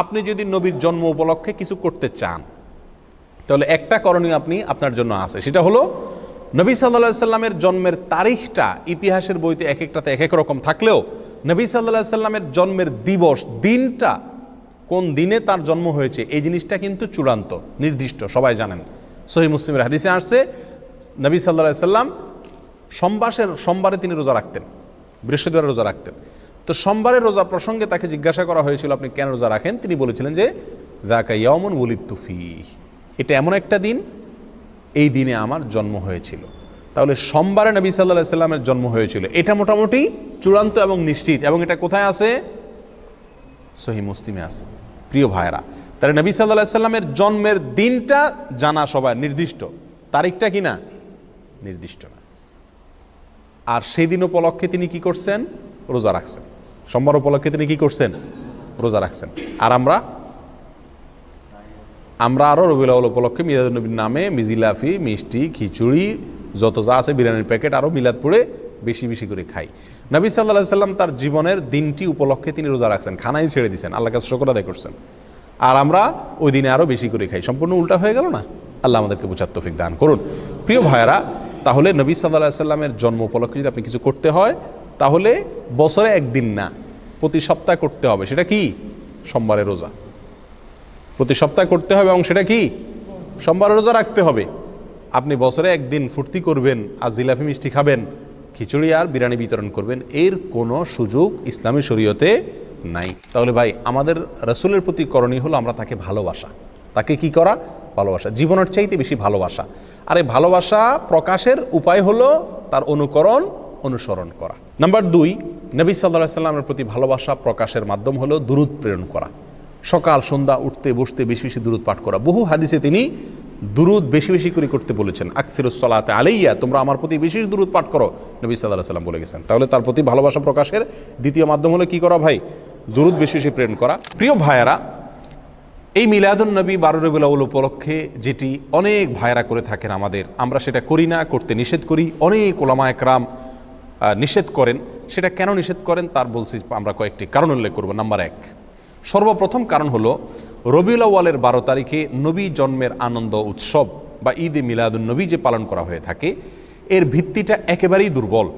আপনি যদি নবীর জন্ম উপলক্ষে কিছু করতে চান, তাহলে একটা করণীয় আপনি আপনার জন্য আছে। সেটা হলো, নবী সাল্লাহ সাল্লামের জন্মের তারিখটা ইতিহাসের বইতে এক একটাতে এক এক রকম থাকলেও, নবী সাল্লাহ সাল্লামের জন্মের দিবস, দিনটা কোন দিনে তার জন্ম হয়েছে, এই জিনিসটা কিন্তু চূড়ান্ত, নির্দিষ্ট, সবাই জানেন। সহি মুসলিমের হাদিসে আসছে, নবী সাল্লাহ সাল্লাম সোমবাসের, সোমবারে তিনি রোজা রাখতেন, বৃহস্পতিবার রোজা রাখতেন। তো সোমবারের রোজা প্রসঙ্গে তাকে জিজ্ঞাসা করা হয়েছিল, আপনি কেন রোজা রাখেন? তিনি বলেছিলেন যে দাকা ইয়ামন তুফি এটা এমন একটা দিন, এই দিনে আমার জন্ম হয়েছিল। তাহলে সোমবারে নবী সাল্লাহ সাল্লামের জন্ম হয়েছিল। এটা মোটামুটি চূড়ান্ত এবং নিশ্চিত। এবং এটা কোথায় আছে? সহি মুসলিমে আছে। প্রিয় ভাইরা তাহলে নবী সাল্লাহ সাল্লামের জন্মের দিনটা জানা সবাই নির্দিষ্ট। তারিখটা কি না? নির্দিষ্ট না। আর সেই দিন উপলক্ষে তিনি কি করছেন? রোজা রাখছেন। সোমবার উপলক্ষে তিনি কি করছেন? রোজা রাখছেন। আর আমরা? আমরা আরও রবিউল আউ্ল উপলক্ষে মিলাদুলনবীর নামে মিজিলাফি, মিষ্টি, খিচুড়ি, যত যা আছে বিরিয়ানির প্যাকেট আরও মিলাদ পড়ে বেশি বেশি করে খাই। নবী সাল্লাহ সাল্লাম তার জীবনের দিনটি উপলক্ষে তিনি রোজা রাখছেন, খানাই ছেড়ে দিয়েছেন আল্লাহ কাছে শকর আদায় করছেন। আর আমরা ওই দিনে আরও বেশি করে খাই। সম্পূর্ণ উল্টা হয়ে গেল না? আল্লাহ আমাদেরকে বুঝার তৌফিক দান করুন। প্রিয় ভাইয়েরা, তাহলে নবী সাল্লাহ সাল্লামের জন্ম উপলক্ষে যদি আপনি কিছু করতে হয় তাহলে বছরে একদিন না, প্রতি সপ্তাহ করতে হবে। সেটা কি? সোমবারের রোজা। প্রতি সপ্তাহ করতে হবে এবং সেটা কি? সোমবার রোজা রাখতে হবে। আপনি বছরে একদিন ফুর্তি করবেন, আর জিলাফি মিষ্টি খাবেন, খিচুড়ি আর বিরিয়ানি বিতরণ করবেন, এর কোনো সুযোগ ইসলামী শরীয়তে নাই। তাহলে ভাই, আমাদের রসুলের প্রতি করণীয় হলো আমরা তাকে ভালোবাসা। তাকে কি করা? ভালোবাসা। জীবনের চাইতে বেশি ভালোবাসা। আর এই ভালোবাসা প্রকাশের উপায় হলো তার অনুকরণ, অনুসরণ করা। নাম্বার দুই নবী সাল্লাহ সাল্লামের প্রতি ভালোবাসা প্রকাশের মাধ্যম হলো দূরত প্রেরণ করা। সকাল সন্ধ্যা উঠতে বসতে বেশি বেশি দূরত পাঠ করা। বহু হাদিসে তিনি দুরুদ বেশি বেশি করে করতে বলেছেন। আকফিরুসলাতে আলাইয়া তোমরা আমার প্রতি বেশি দূরত পাঠ করো নবী সাল্লাহ সাল্লাম বলে গেছেন। তাহলে তার প্রতি ভালোবাসা প্রকাশের দ্বিতীয় মাধ্যম হলো কি করা ভাই? দুরুদ বেশি বেশি প্রেরণ করা। প্রিয় ভাইয়েরা এই মিলাদুন নবী বারো রবিউল উপলক্ষে যেটি অনেক ভাইরা করে থাকেন আমাদের আমরা সেটা করি না করতে নিষেধ করি। অনেক ওলামা একরাম আহ, নিষেধ করেন, সেটা কেন নিষেধ করেন তার বলছি আমরা কয়েকটি কারণ উল্লেখ করব। নাম্বার এক, সর্বপ্রথম কারণ হলো রবিউল আউ্য়ালের বারো তারিখে নবী জন্মের আনন্দ উৎসব বা ঈদে মিলাদুন নবী যে পালন করা হয়ে থাকে, এর ভিত্তিটা একেবারেই দুর্বল।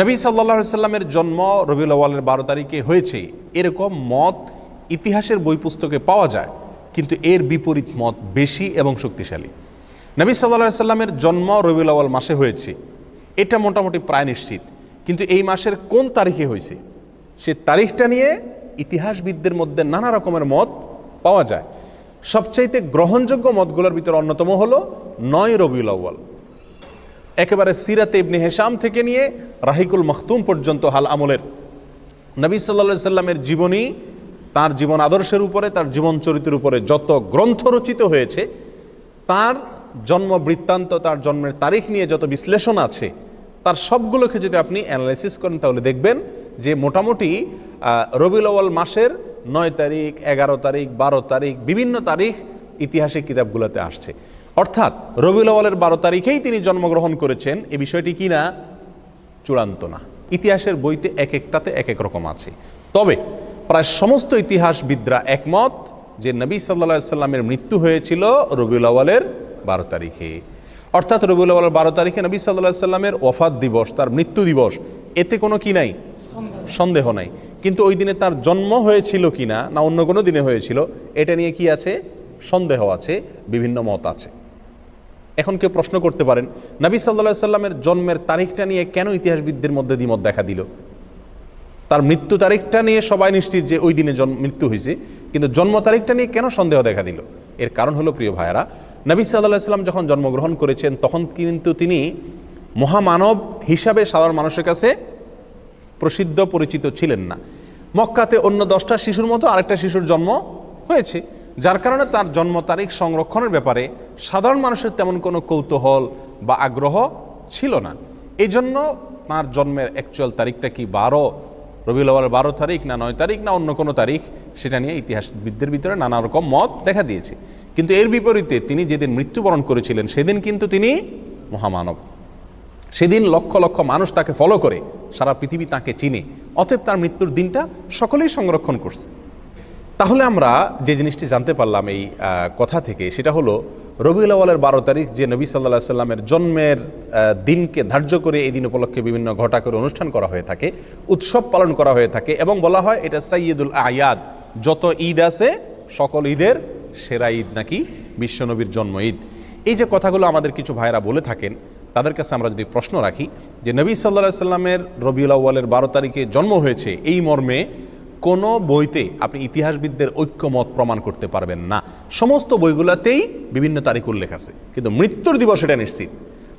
নবী সাল্লা সাল্লামের জন্ম রবিউল আউ্য়ালের বারো তারিখে হয়েছে, এরকম মত ইতিহাসের বই পুস্তকে পাওয়া যায়, কিন্তু এর বিপরীত মত বেশি এবং শক্তিশালী। নবী সাল্লা সাল্লামের জন্ম রবিউল আউ্য়াল মাসে হয়েছে এটা মোটামুটি প্রায় নিশ্চিত। কিন্তু এই মাসের কোন তারিখে হয়েছে, সে তারিখটা নিয়ে ইতিহাসবিদদের মধ্যে নানা রকমের মত পাওয়া যায়। সবচাইতে গ্রহণযোগ্য মতগুলোর ভিতরে অন্যতম হলো নয় রবিউল আউ্য়াল। একেবারে সিরাতে ইবনে হেসাম থেকে নিয়ে রাহিকুল মখতুম পর্যন্ত হাল আমলের। নবী সাল্লা সাল্লামের জীবনী, তার জীবন আদর্শের উপরে, তার জীবন চরিত্রের উপরে যত গ্রন্থ রচিত হয়েছে, তার জন্ম বৃত্তান্ত, তার জন্মের তারিখ নিয়ে যত বিশ্লেষণ আছে, তার সবগুলোকে যদি আপনি অ্যানালাইসিস করেন, তাহলে দেখবেন যে মোটামুটি রবিউল আউয়াল মাসের নয় তারিখ, এগারো তারিখ, বারো তারিখ, বিভিন্ন তারিখ ইতিহাসের কিতাবগুলোতে আসছে। অর্থাৎ রবিউল আউয়ালের বারো তারিখেই তিনি জন্মগ্রহণ করেছেন, এ বিষয়টি কি না? চূড়ান্ত না। ইতিহাসের বইতে এক একটাতে এক এক রকম আছে। তবে প্রায় সমস্ত ইতিহাসবিদরা একমত যে নবী সাল্লা সাল্লামের মৃত্যু হয়েছিল রবিউল আওয়ালের বারো তারিখে। অর্থাৎ রবিউল আওয়ালের বারো তারিখে নবী সাল্লাহ সাল্লামের ওফাত দিবস, তার মৃত্যু দিবস, এতে কোনো কি নাই? সন্দেহ নাই। কিন্তু ওই দিনে তার জন্ম হয়েছিল কি না না অন্য কোনো দিনে হয়েছিল, এটা নিয়ে কি আছে? সন্দেহ আছে, বিভিন্ন মত আছে। এখন কেউ প্রশ্ন করতে পারেন, নবী সাল্লা সাল্লামের জন্মের তারিখটা নিয়ে কেন ইতিহাসবিদদের মধ্যে দ্বিমত দেখা দিল? তার মৃত্যু তারিখটা নিয়ে সবাই নিশ্চিত যে ওই দিনে জন্ম, মৃত্যু হয়েছে কিন্তু জন্ম তারিখটা নিয়ে কেন সন্দেহ দেখা দিল? এর কারণ হলো, প্রিয় ভাইয়েরা নবী সাল্লাহ সাল্লাম যখন জন্মগ্রহণ করেছেন, তখন কিন্তু তিনি মহামানব হিসাবে সাধারণ মানুষের কাছে প্রসিদ্ধ, পরিচিত ছিলেন না। মক্কাতে অন্য দশটা শিশুর মতো আরেকটা শিশুর জন্ম হয়েছে, যার কারণে তার জন্ম তারিখ সংরক্ষণের ব্যাপারে সাধারণ মানুষের তেমন কোনো কৌতূহল বা আগ্রহ ছিল না। এই জন্য তার জন্মের অ্যাকচুয়াল তারিখটা কি? বারো রবিউল আওয়ালের বারো তারিখ না নয় তারিখ না অন্য কোনো তারিখ, সেটা নিয়ে ইতিহাসবিদদের ভিতরে নানা রকম মত দেখা দিয়েছে। কিন্তু এর বিপরীতে তিনি যেদিন মৃত্যুবরণ করেছিলেন, সেদিন কিন্তু তিনি মহামানব। সেদিন লক্ষ লক্ষ মানুষ তাকে ফলো করে, সারা পৃথিবী তাকে চিনে। অতএব তার মৃত্যুর দিনটা সকলেই সংরক্ষণ করছে। তাহলে আমরা যে জিনিসটি জানতে পারলাম এই কথা থেকে, সেটা হলো রবিউল আওয়ালের বারো তারিখ যে নবী সাল্লাহ সাল্লামের জন্মের দিনকে ধার্য করে এই দিন উপলক্ষে বিভিন্ন ঘটা করে অনুষ্ঠান করা হয়ে থাকে, উৎসব পালন করা হয়ে থাকে এবং বলা হয় এটা সাইয়দুল আয়াদ। যত ঈদ আছে, সকল ঈদের সেরা ঈদ নাকি বিশ্বনবীর জন্ম ঈদ। এই যে কথাগুলো আমাদের কিছু ভাইরা বলে থাকেন, তাদের কাছে আমরা যদি প্রশ্ন রাখি যে নবী সাল্লাহ সাল্লামের রবিউল আউ্বালের বারো তারিখে জন্ম হয়েছে এই মর্মে কোনো বইতে আপনি ইতিহাসবিদদের ঐক্যমত প্রমাণ করতে পারবেন না। সমস্ত বইগুলোতেই বিভিন্ন তারিখ উল্লেখ আছে। কিন্তু মৃত্যুর দিবস এটা নিশ্চিত।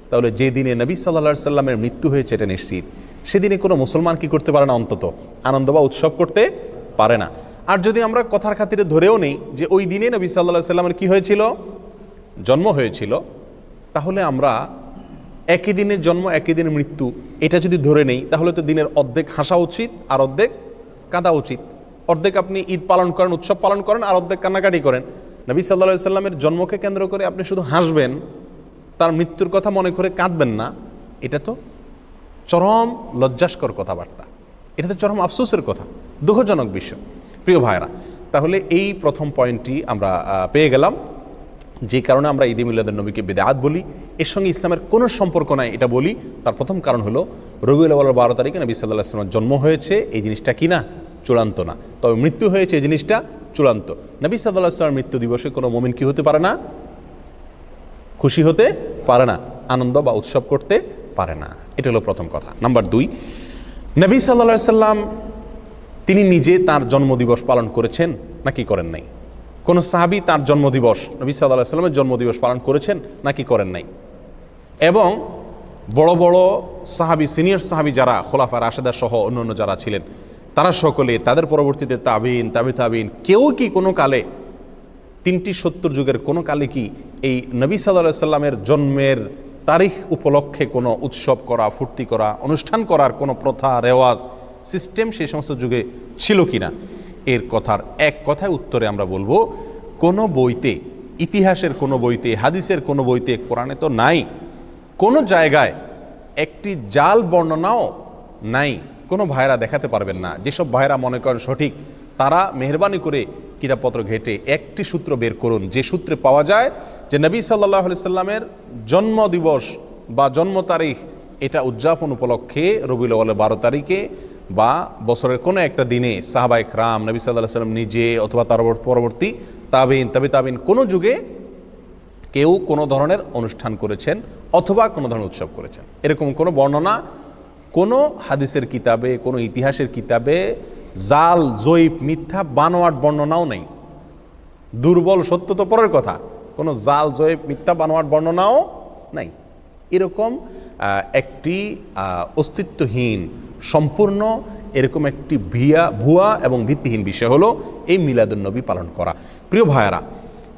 তাহলে যে দিনে নবী সাল্লা সাল্লামের মৃত্যু হয়েছে এটা নিশ্চিত। সেদিনে কোনো মুসলমান কি করতে পারে না? অন্তত আনন্দ বা উৎসব করতে পারে না। আর যদি আমরা কথার খাতিরে ধরেও নেই যে ওই দিনে নবী সাল্লাহ সাল্লামের কি হয়েছিল? জন্ম হয়েছিল। তাহলে আমরা একই দিনের জন্ম, একই দিনের মৃত্যু, এটা যদি ধরে নেই, তাহলে তো দিনের অর্ধেক হাসা উচিত, আর অর্ধেক কাঁদা উচিত। অর্ধেক আপনি ঈদ পালন করেন, উৎসব পালন করেন, আর অর্ধেক কান্নাকাটি করেন। নবী সাল্লা সাল্লামের জন্মকে কেন্দ্র করে আপনি শুধু হাসবেন, তার মৃত্যুর কথা মনে করে কাঁদবেন না। এটা তো চরম লজ্জাস্কর কথাবার্তা। এটা তো চরম আফসোসের কথা, দুঃখজনক বিষয়। প্রিয় ভাইরা তাহলে এই প্রথম পয়েন্টটি আমরা পেয়ে গেলাম। যে কারণে আমরা ঈদ মিল্লাদের নবীকে বেদাত বলি, এর সঙ্গে ইসলামের কোনো সম্পর্ক নাই এটা বলি। তার প্রথম কারণ হলো, রবিউল আওয়ালের বারো তারিখে নবী সাল্লাহ আসলামের জন্ম হয়েছে। এই জিনিসটা কি না? চূড়ান্ত না। তবে মৃত্যু হয়েছে, এই জিনিসটা চূড়ান্ত। নবী সাল্লাহ আসলামের মৃত্যু দিবসে কোনো মমিন কি হতে পারে না? খুশি হতে পারে না। আনন্দ বা উৎসব করতে পারে না। এটা হলো প্রথম কথা। নাম্বার দুই, নবী সাল্লা সাল্লাম তিনি নিজে তার জন্মদিবস পালন করেছেন নাকি করেন নাই? কোন সাহাবি তার জন্মদিবস, নবী সাল্লাহ সাল্লামের জন্মদিবস পালন করেছেন নাকি করেন নাই? এবং বড় বড় সাহাবি, সিনিয়র সাহাবি যারা, খোলাফা রাশেদা সহ অন্য যারা ছিলেন তারা সকলে, তাদের পরবর্তীতে তাবিন, তাবি তাবিন, কেউ কি কোনো কালে, তিনটি সত্তর যুগের কোনো কালে কি এই নবী সাল্লাহ সাল্লামের জন্মের তারিখ উপলক্ষে কোনো উৎসব করা, ফুর্তি করা, অনুষ্ঠান করার কোনো প্রথা, রেওয়াজ, সিস্টেম সেই সমস্ত যুগে ছিল কি না? এর কথার এক কথায় উত্তরে আমরা বলব, কোনো বইতে, ইতিহাসের কোনো বইতে, হাদিসের কোনো বইতে, কোরআনে তো নাই। কোনো জায়গায় একটি জাল বর্ণনাও নাই। কোনো ভাইরা দেখাতে পারবেন না। যেসব ভাইরা মনে করেন সঠিক, তারা মেহরবানি করে কিতাবপত্র ঘেটে একটি সূত্র বের করুন। যে সূত্রে পাওয়া যায় যে নবী সাল্লাহ সাল্লামের জন্ম দিবস বা জন্ম তারিখ এটা উদযাপন উপলক্ষে রবিউল আওয়ালের বারো তারিখে বা বছরের কোনো একটা দিনে সাহাবাইক রাম নবী সাল্লাহ সাল্লাম নিজে অথবা তার পরবর্তী তাবিন তবে তাবিন কোনো যুগে কেউ কোনো ধরনের অনুষ্ঠান করেছেন অথবা কোনো ধরনের উৎসব করেছেন। এরকম কোনো বর্ণনা কোনো হাদিসের কিতাবে, কোনো ইতিহাসের কিতাবে জাল, জৈব, মিথ্যা, বানোয়াট বর্ণনাও নেই। দুর্বল সত্য তো পরের কথা। কোনো জাল জয়েব মিথ্যা, বানোয়াট বর্ণনাও নাই। এরকম একটি অস্তিত্বহীন, সম্পূর্ণ এরকম একটি ভিয়া, ভুয়া এবং ভিত্তিহীন বিষয় হলো এই মিলাদুন্নবী পালন করা। প্রিয় ভাইয়ারা,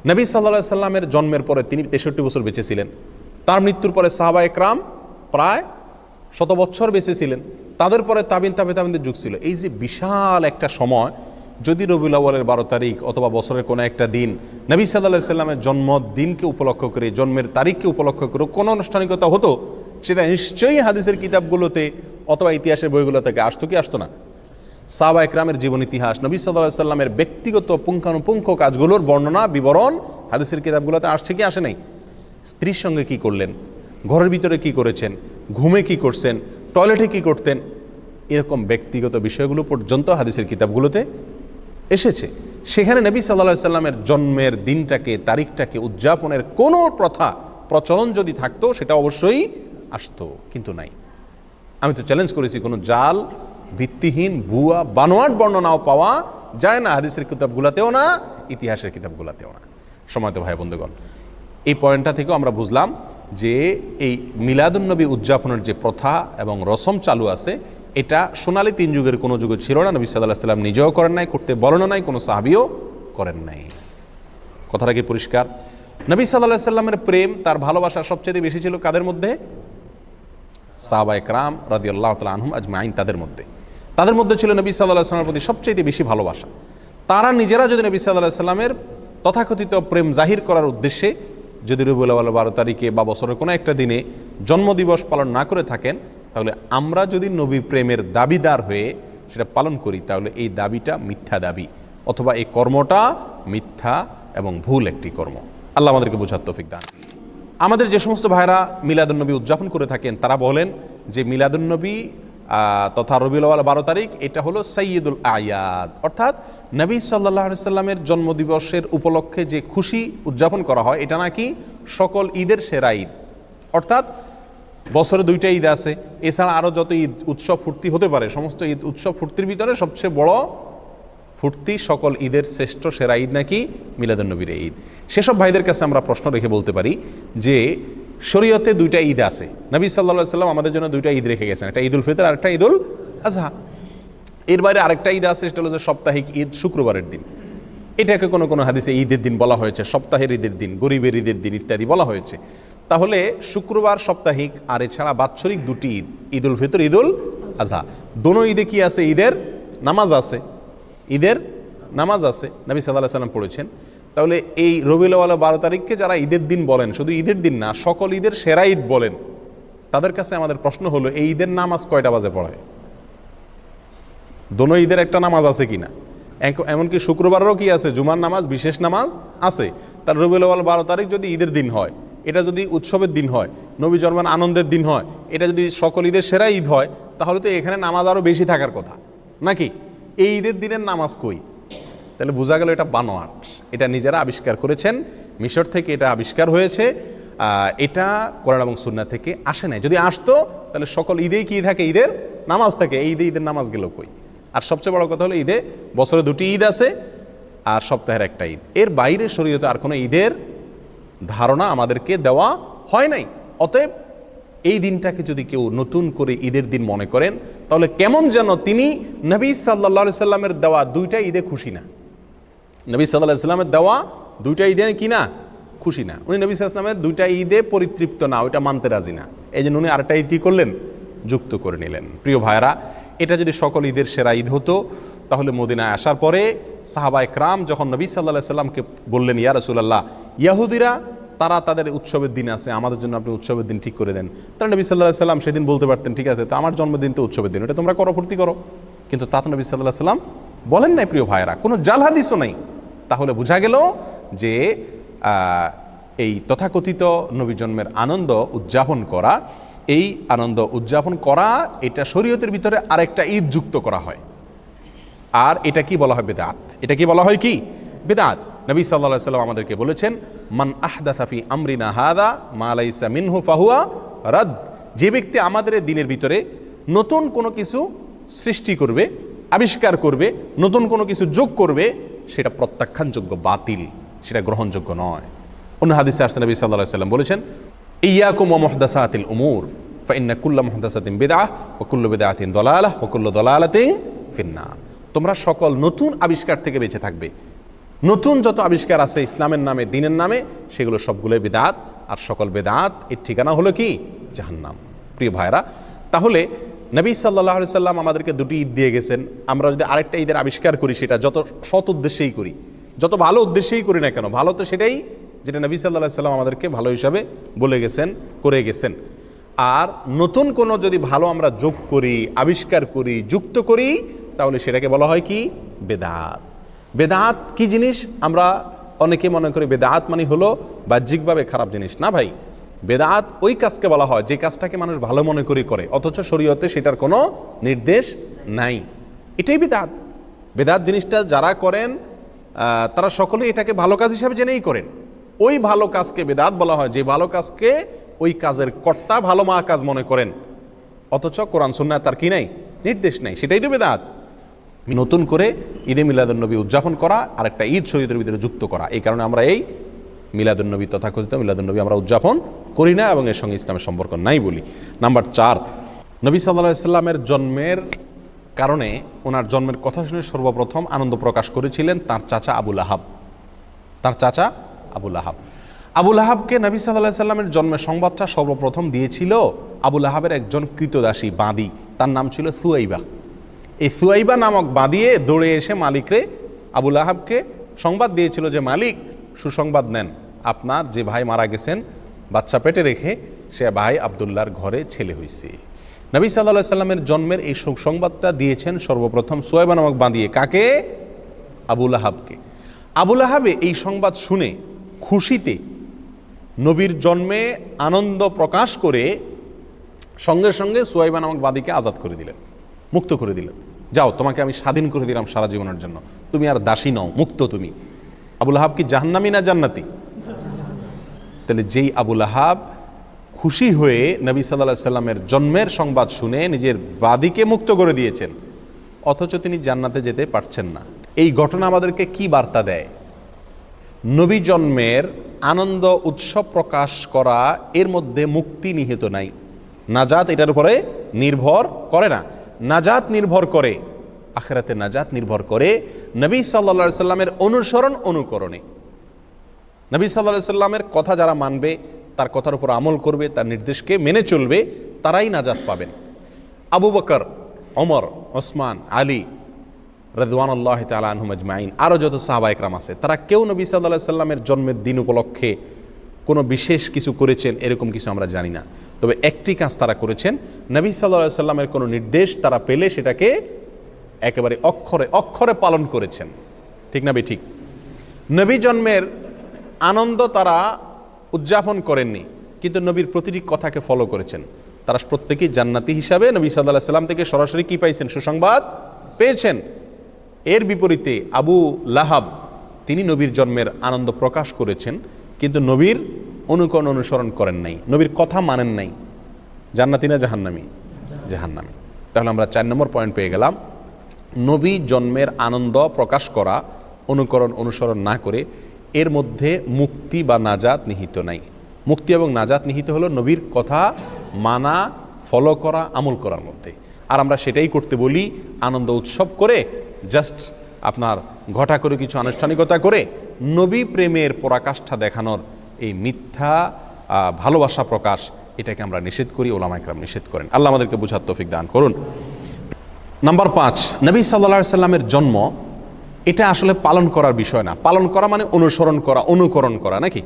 নবী সাল্লা সাল্লামের জন্মের পরে তিনি তেষট্টি বছর বেঁচে ছিলেন। তার মৃত্যুর পরে সাহাবা একরাম প্রায় শত বছর বেঁচে ছিলেন। তাদের পরে তাবিন তাবে তাবিনদের যুগ ছিল। এই যে বিশাল একটা সময়, যদি রবিউল আউ্বালের বারো তারিখ অথবা বছরের কোনো একটা দিন নবী সাল্লাহ সাল্লামের জন্মদিনকে উপলক্ষ করে, জন্মের তারিখকে উপলক্ষ করে কোনো আনুষ্ঠানিকতা হতো, সেটা নিশ্চয়ই হাদিসের কিতাবগুলোতে অথবা ইতিহাসের বইগুলো থেকে আসতো কি আসতো না? সাহবা একরামের জীবন ইতিহাস, নবী সাল্লাহ সাল্লামের ব্যক্তিগত পুঙ্খানুপুঙ্খ কাজগুলোর বর্ণনা, বিবরণ হাদিসের কিতাবগুলোতে আসছে কি আসে নাই? স্ত্রীর সঙ্গে কি করলেন? ঘরের ভিতরে কি করেছেন? ঘুমে কি করছেন? টয়লেটে কি করতেন? এরকম ব্যক্তিগত বিষয়গুলো পর্যন্ত হাদিসের কিতাবগুলোতে এসেছে। সেখানে নবী সাল্লাহ সাল্লামের জন্মের দিনটাকে, তারিখটাকে, উদযাপনের কোনো প্রথা, প্রচলন যদি থাকতো, সেটা অবশ্যই আসতো, কিন্তু নাই। আমি তো চ্যালেঞ্জ করেছি, কোনো জাল, ভিত্তিহীন, ভুয়া, বানোয়াট বর্ণনাও পাওয়া যায় না হাদিসের কিতাবগুলাতেও না, ইতিহাসের কিতাবগুলাতেও না। সময়ত ভাই বন্ধুগণ এই পয়েন্টটা থেকেও আমরা বুঝলাম যে এই মিলাদুন্নবী উদযাপনের যে প্রথা এবং রসম চালু আছে, এটা সোনালী তিন যুগের কোনো যুগে ছিল না। নবী সাল্লাহ সাল্লাম নিজেও করেন নাই, করতে বলেন নাই, কোনো সাহাবিও করেন নাই। কথাটা কি পরিষ্কার? নবী সাল্লাহ সাল্লামের প্রেম, তার ভালোবাসা সবচেয়ে বেশি ছিল কাদের মধ্যে? সাহাবা একরাম রাদি আল্লাহ তালা আনহুম আজমাইন, তাদের মধ্যে। তাদের মধ্যে ছিল নবী সাল্লাহ সাল্লামের প্রতি সবচেয়ে বেশি ভালোবাসা। তারা নিজেরা যদি নবী সাল্লাহ সাল্লামের তথাকথিত প্রেম জাহির করার উদ্দেশ্যে যদি রবিউল আওয়াল বারো তারিখে বা বছরের কোনো একটা দিনে জন্মদিবস পালন না করে থাকেন তাহলে আমরা যদি নবী প্রেমের দাবিদার হয়ে সেটা পালন করি তাহলে এই দাবিটা মিথ্যা দাবি অথবা এই কর্মটা মিথ্যা এবং ভুল একটি কর্ম। আল্লাহ আমাদেরকে বোঝার তৌফিক দান। আমাদের যে সমস্ত ভাইরা মিলাদুন্নবী উদযাপন করে থাকেন তারা বলেন যে মিলাদুন্নবী আহ, তথা রবিউল বারো তারিখ এটা হলো সৈয়দুল আয়াদ। অর্থাৎ নবী সাল্লাহ সাল্লামের জন্মদিবসের উপলক্ষে যে খুশি উদযাপন করা হয়, এটা নাকি সকল ঈদের সেরা ঈদ। অর্থাৎ বছরে দুইটা ঈদ আছে, এছাড়া আরও যত ঈদ, উৎসব, ফুর্তি হতে পারে, সমস্ত ঈদ, উৎসব, ফুর্তির ভিতরে সবচেয়ে বড় ফুর্তি সকল ঈদের শ্রেষ্ঠ সেরা ঈদ নাকি মিলাদুন্নবীর ঈদ। সেসব ভাইদের কাছে আমরা প্রশ্ন রেখে বলতে পারি যে, শরীয়তে দুইটা ঈদ আছে। নবী সাল্লা সাল্লাম আমাদের জন্য দুইটা ঈদ রেখে গেছেন, একটা ঈদুল ফিতর আর একটা ঈদুল আজহা এর বাইরে আরেকটা ঈদ আছে, সেটা হলো যে সাপ্তাহিক ঈদ, শুক্রবারের দিন। এটাকে কোনো কোনো হাদিসে ঈদের দিন বলা হয়েছে, সপ্তাহের ঈদের দিন, গরিবের ঈদের দিন ইত্যাদি বলা হয়েছে। তাহলে শুক্রবার, সাপ্তাহিক, আর এছাড়া বাৎসরিক দুটি ঈদ ঈদ উল ফিতর, ঈদুল আজহা দোনো ঈদে কি আছে? ঈদের নামাজ আছে। ঈদের নামাজ আছে, নবী সাল্লাহ সাল্লাম পড়েছেন। তাহলে এই রবিউলওয়ালা বারো তারিখকে যারা ঈদের দিন বলেন, শুধু ঈদের দিন না, সকল ঈদের সেরা ঈদ বলেন, তাদের কাছে আমাদের প্রশ্ন হলো, এই ঈদের নামাজ কয়টা বাজে পড়ায়? দোনো ঈদের একটা নামাজ আছে কিনা? এমনকি শুক্রবারেরও কি আছে? জুমার নামাজ, বিশেষ নামাজ আছে। তার রবিউল আওয়াল বারো তারিখ যদি ঈদের দিন হয়, এটা যদি উৎসবের দিন হয়, নবী জন্মান আনন্দের দিন হয়, এটা যদি সকল ঈদের সেরা ঈদ হয়, তাহলে তো এখানে নামাজ আরও বেশি থাকার কথা। নাকি? এই ঈদের দিনের নামাজ কই? তাহলে বোঝা গেল এটা বানোয়াট। এটা নিজেরা আবিষ্কার করেছেন। মিশর থেকে এটা আবিষ্কার হয়েছে। এটা কোরআন এবং সুন্না থেকে আসে নাই। যদি আসতো, তাহলে সকল ঈদেই কি থাকে? ঈদের নামাজ থাকে। এই ঈদে ঈদের নামাজ গেল কই? আর সবচেয়ে বড় কথা হলো ঈদে বছরে দুটি ঈদ আছে আর সপ্তাহের একটা ঈদ। এর বাইরে শরীয়তে আর কোনো ঈদের ধারণা আমাদেরকে দেওয়া হয় নাই। অতএব এই দিনটাকে যদি কেউ নতুন করে ঈদের দিন মনে করেন, তাহলে কেমন যেন তিনি নবী সাল্লা সাল্লামের দেওয়া দুইটা ঈদে খুশি না। নবী সাল্লাহ সাল্লামের দেওয়া দুইটা ঈদে কি না? খুশি না। উনি নবী সাল্লামের দুইটা ঈদে পরিতৃপ্ত না, ওইটা মানতে রাজি না। এই জন্য উনি আরেকটা ঈদ কি করলেন? যুক্ত করে নিলেন। প্রিয় ভাইরা এটা যদি সকল ঈদের সেরা ঈদ হতো, তাহলে মদিনায় আসার পরে সাহাবায় ক্রাম যখন নবী সাল্লাহ সাল্লামকে বললেন, ইয়া রসুল্লাহ ইয়াহুদিরা, তারা তাদের উৎসবের দিন আছে, আমাদের জন্য আপনি উৎসবের দিন ঠিক করে দেন। তারা নবী সাল্লাহ সাল্লাম সেদিন বলতে পারতেন, ঠিক আছে, তো আমার জন্মদিন তো উৎসবের দিন এটা তোমরা করো, ফুর্তি করো। কিন্তু তা তো নবী সাল্লাহ সাল্লাম বলেন নাই, প্রিয় ভাইয়েরা, কোনো জাল হাদিসও নাই। তাহলে বোঝা গেল যে এই তথাকথিত নবী জন্মের আনন্দ উদযাপন করা এই আনন্দ উদযাপন করা, এটা শরীয়তের ভিতরে আরেকটা ঈদ যুক্ত করা হয়। আর এটা কি বলা হয়? বেদাত। এটা কি বলা হয় কি? বেদাত। নবী সাল্লাহ সাল্লাম আমাদেরকে বলেছেন, মান আহদাসাফি আমরিনা হাদা মালাইসা মিনহু ফাহুয়া রাদ। যে ব্যক্তি আমাদের দিনের ভিতরে নতুন কোনো কিছু সৃষ্টি করবে, আবিষ্কার করবে, নতুন কোনো কিছু যোগ করবে, সেটা প্রত্যাখ্যানযোগ্য বাতিল, সেটা গ্রহণযোগ্য নয়। অন্য হাদিসে আসছে নবী সাল্লাহ সাল্লাম বলেছেন ইয়াকুম মহদাসাতিল উমুর ফাইন্না কুল্লা মহদাসাতিন বেদাহ ও কুল্লু বেদাতিন দলালাহ ও কুল্লু দলালাতিন ফিন্না তোমরা সকল নতুন আবিষ্কার থেকে বেঁচে থাকবে। নতুন যত আবিষ্কার আছে ইসলামের নামে, দিনের নামে, সেগুলো সবগুলোই বেদাত। আর সকল বেদাত, এর ঠিকানা হলো কি? জাহান্নাম। প্রিয় ভাইরা তাহলে নবী সাল্লাহ সাল্লাম আমাদেরকে দুটি ঈদ দিয়ে গেছেন। আমরা যদি আরেকটা ঈদের আবিষ্কার করি, সেটা যত সৎ উদ্দেশ্যেই করি, যত ভালো উদ্দেশ্যেই করি না কেন, ভালো তো সেটাই যেটা নবী সাল্লাহ সাল্লাম আমাদেরকে ভালো হিসাবে বলে গেছেন, করে গেছেন। আর নতুন কোনো যদি ভালো আমরা যোগ করি, আবিষ্কার করি, যুক্ত করি, তাহলে সেটাকে বলা হয় কি? বেদাত। বেদাত কি জিনিস? আমরা অনেকে মনে করি বেদাত মানে হলো বাহ্যিকভাবে খারাপ জিনিস। না ভাই, বেদাত ওই কাজকে বলা হয় যে কাজটাকে মানুষ ভালো মনে করে করে, অথচ শরীয়তে সেটার কোনো নির্দেশ নাই। এটাই বেদাত। বেদাত জিনিসটা যারা করেন তারা সকলে এটাকে ভালো কাজ হিসাবে জেনেই করেন। ওই ভালো কাজকে বেদাত বলা হয়। যে ভালো কাজকে ওই কাজের কর্তা ভালো মা কাজ মনে করেন। অথচ কোরআন সুন্নাহ তার কি নাই? নির্দেশ নাই। সেটাই তো বেদাত। নতুন করে ঈদে মিলাদুন্নবী উদযাপন করা আর একটা ঈদ শরীরের ভিতরে যুক্ত করা। এই কারণে আমরা এই মিলাদুন্নবী তথাকথিত মিলাদুন্নবী আমরা উদযাপন করি না এবং এর সঙ্গে ইসলামের সম্পর্ক নাই বলি। নাম্বার চার, নবী সাল্লাহ সাল্লামের জন্মের কারণে ওনার জন্মের কথা শুনে সর্বপ্রথম আনন্দ প্রকাশ করেছিলেন তার চাচা আবুল আহাব। তার চাচা আবুল আহাব আবুল আহাবকে নবী সাল্লাহ সাল্লামের জন্মের সংবাদটা সর্বপ্রথম দিয়েছিল আবুল আহাবের একজন কৃতদাসী বাঁদি। তার নাম ছিল সুয়াইবা। এই সুয়াইবা নামক বাঁধিয়ে দৌড়ে এসে মালিকরে আবুল আহাবকে সংবাদ দিয়েছিল যে, মালিক, সুসংবাদ নেন। আপনার যে ভাই মারা গেছেন, বাচ্চা পেটে রেখে সে ভাই আবদুল্লাহর ঘরে ছেলে হয়েছে নবী সাল্লাহ সাল্লামের জন্মের এই সুসংবাদটা দিয়েছেন সর্বপ্রথম সুয়াইবা নামক বাঁধিয়ে কাকে? আবুল আহাবকে আবুল আহাবে এই সংবাদ শুনে খুশিতে নবীর জন্মে আনন্দ প্রকাশ করে সঙ্গে সঙ্গে সোয়াইবা নামক বাদীকে আজাদ করে দিলেন, মুক্ত করে দিলেন। যাও, তোমাকে আমি স্বাধীন করে দিলাম সারা জীবনের জন্য। তুমি আর দাসী নও, মুক্ত তুমি। আবুল আহাব কি জাহান্নামি না জান্নাতি? তাহলে যেই আবুল আহাব খুশি হয়ে নবী সাল্লাহ সাল্লামের জন্মের সংবাদ শুনে নিজের বাদীকে মুক্ত করে দিয়েছেন, অথচ তিনি জান্নাতে যেতে পারছেন না। এই ঘটনা আমাদেরকে কি বার্তা দেয়? নবী জন্মের আনন্দ উৎসব প্রকাশ করা এর মধ্যে মুক্তি নিহিত নাই। নাজাত এটার উপরে নির্ভর করে না। নাজাত নির্ভর করে, আখেরাতে নাজাত নির্ভর করে নবী সাল্লা সাল্লামের অনুসরণ অনুকরণে। নবী সাল্লা সাল্লামের কথা যারা মানবে, তার কথার উপর আমল করবে, তার নির্দেশকে মেনে চলবে, তারাই নাজাত পাবেন। আবু বকর অমর ওসমান, আলী রদওয়ান আল্লাহ তালুম আজমাইন। আরও যত সাহাবা একরাম আছে, তারা কেউ নবী সাল্লাহ সাল্লামের জন্মের দিন উপলক্ষে কোনো বিশেষ কিছু করেছেন এরকম কিছু আমরা জানি না। তবে একটি কাজ তারা করেছেন, নবী সাল্লাহ সাল্লামের কোনো নির্দেশ তারা পেলে সেটাকে একেবারে অক্ষরে অক্ষরে পালন করেছেন। ঠিক না ঠিক? নবী জন্মের আনন্দ তারা উদযাপন করেননি, কিন্তু নবীর প্রতিটি কথাকে ফলো করেছেন। তারা প্রত্যেকেই জান্নাতি হিসাবে নবী সাল্লাহ সাল্লাম থেকে সরাসরি কী পাইছেন? সুসংবাদ পেয়েছেন। এর বিপরীতে আবু লাহাব, তিনি নবীর জন্মের আনন্দ প্রকাশ করেছেন, কিন্তু নবীর অনুকরণ অনুসরণ করেন নাই, নবীর কথা মানেন নাই। জান্নাতি না জাহান্নামি? জাহান্নামি। তাহলে আমরা চার নম্বর পয়েন্ট পেয়ে গেলাম। নবী জন্মের আনন্দ প্রকাশ করা, অনুকরণ অনুসরণ না করে এর মধ্যে মুক্তি বা নাজাত নিহিত নাই। মুক্তি এবং নাজাত নিহিত হলো নবীর কথা মানা ফলো করা, আমল করার মধ্যে। আর আমরা সেটাই করতে বলি আনন্দ উৎসব করে জাস্ট আপনার ঘটা করে কিছু আনুষ্ঠানিকতা করে নবী প্রেমের পরাকাষ্ঠা দেখানোর এই মিথ্যা ভালোবাসা প্রকাশ এটাকে আমরা নিষেধ করি ওলামা একরাম নিষেধ করেন। আল্লাহ আমাদেরকে বুঝার তৌফিক দান করুন। নাম্বার পাঁচ, নবী সাল্লা সাল্লামের জন্ম এটা আসলে পালন করার বিষয় না। পালন করা মানে অনুসরণ করা, অনুকরণ করা, নাকি?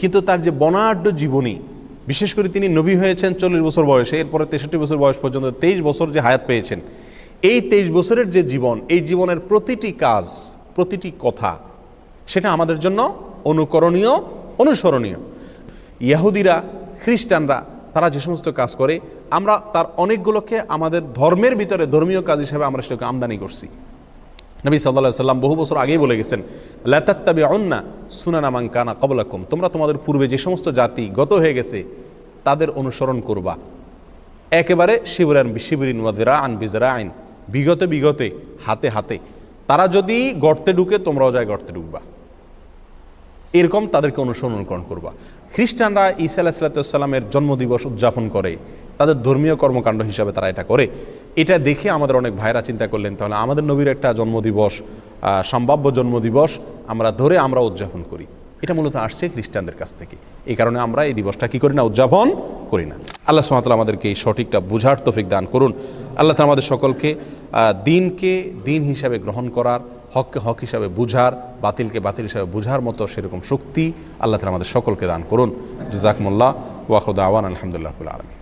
কিন্তু তার যে বনাঢ্য জীবনী, বিশেষ করে তিনি নবী হয়েছেন চল্লিশ বছর বয়সে, এরপরে তেষট্টি বছর বয়স পর্যন্ত তেইশ বছর যে হায়াত পেয়েছেন এই তেইশ বছরের যে জীবন, এই জীবনের প্রতিটি কাজ, প্রতিটি কথা, সেটা আমাদের জন্য অনুকরণীয়, অনুসরণীয়। ইয়াহুদিরা, খ্রিস্টানরা, তারা যে সমস্ত কাজ করে, আমরা তার অনেকগুলোকে আমাদের ধর্মের ভিতরে ধর্মীয় কাজ হিসাবে আমরা সেটাকে আমদানি করছি। নবী সাল্লাহ সাল্লাম বহু বছর আগেই বলে গেছেন লাতাত্তাবি অন্না সুনানা মাঙ্কানা কবলাকুম তোমরা তোমাদের পূর্বে যে সমস্ত জাতি গত হয়ে গেছে, তাদের অনুসরণ করবা। একেবারে শিবরান শিবিরিন ওয়াদিরা আন বিজরা আইন বিগতে বিগতে, হাতে হাতে। তারা যদি গর্তে ঢুকে, তোমরাও যায় গর্তে ঢুকবা। এরকম তাদেরকে অনুসরণ অনুকরণ করবা। খ্রিস্টানরা ঈসা আলাহিসাল্লামের জন্মদিবস উদযাপন করে। তাদের ধর্মীয় কর্মকাণ্ড হিসাবে তারা এটা করে। এটা দেখে আমাদের অনেক ভাইরা চিন্তা করলেন, তাহলে আমাদের নবীর একটা জন্মদিবস সম্ভাব্য জন্মদিবস আমরা ধরে আমরা উদযাপন করি। এটা মূলত আসছে খ্রিস্টানদের কাছ থেকে। এই কারণে আমরা এই দিবসটা কি করি না, উদযাপন করি না। আল্লাহ সুমাতাল আমাদেরকে এই সঠিকটা বুঝার তফিক দান করুন। আল্লাহ তালা আমাদের সকলকে দিনকে দিন হিসাবে গ্রহণ করার, হককে হক হিসাবে বুঝার, বাতিলকে বাতিল হিসাবে বুঝার মতো সেরকম শক্তি আল্লাহ তালা আমাদের সকলকে দান করুন। জাকমুল্লাহ ওয়াহুদ আওয়ান আলহামদুলিল্লাহ আলমী